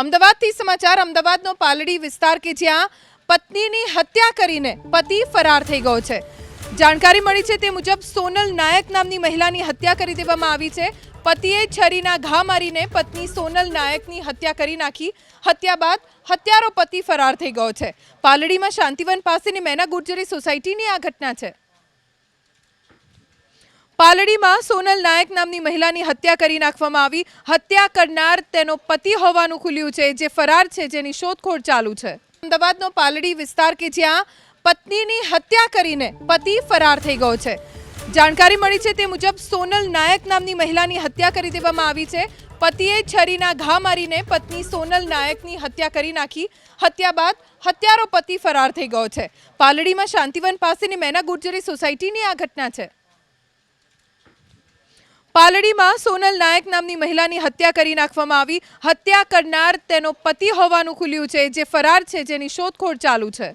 અમદાવાદથી સમાચાર, અમદાવાદનો પાલડી વિસ્તાર કે જ્યાં પત્નીની હત્યા કરીને પતિ ફરાર થઈ ગયો છે. જાણકારી મળી છે તે મુજબ સોનલ નાયક નામની મહિલાની હત્યા કરી દેવામાં આવી છે. પતિએ છરીના ઘા મારીને પત્ની સોનલ નાયકની હત્યા કરી નાખી. હત્યા બાદ હત્યારો પતિ ફરાર થઈ ગયો છે. પાલડીમાં શાંતિવન પાસેની મેના ગુર્જરી સોસાયટીની આ ઘટના છે. પાલડીમાં સોનલ નાયક નામની મહિલાની હત્યા કરી નાખવામાં આવી. હત્યા કરનાર તેનો પતિ હોવાનું ખુલ્યું છે, જે ફરાર છે, જેની શોધખોળ ચાલુ છે. અમદાવાદનો પાલડી વિસ્તાર કે જ્યાં પત્નીની હત્યા કરીને પતિ ફરાર થઈ ગયો છે. જાણકારી મળી છે તે મુજબ સોનલ નાયક નામની મહિલાની હત્યા કરી દેવામાં આવી છે. પતિએ છરીના ઘા મારીને પત્ની સોનલ નાયકની હત્યા કરી નાખી. હત્યા બાદ હત્યારો પતિ ફરાર થઈ ગયો છે. પાલડીમાં શાંતિવન પાસેની મેના ગુર્જરી સોસાયટીની આ ઘટના છે. પાલડીમાં સોનલ નાયક નામની મહિલાની હત્યા કરી નાખવામાં આવી. હત્યા કરનાર તેનો પતિ હોવાનું ખુલ્યું છે, જે ફરાર છે, જેની શોધખોળ ચાલુ છે.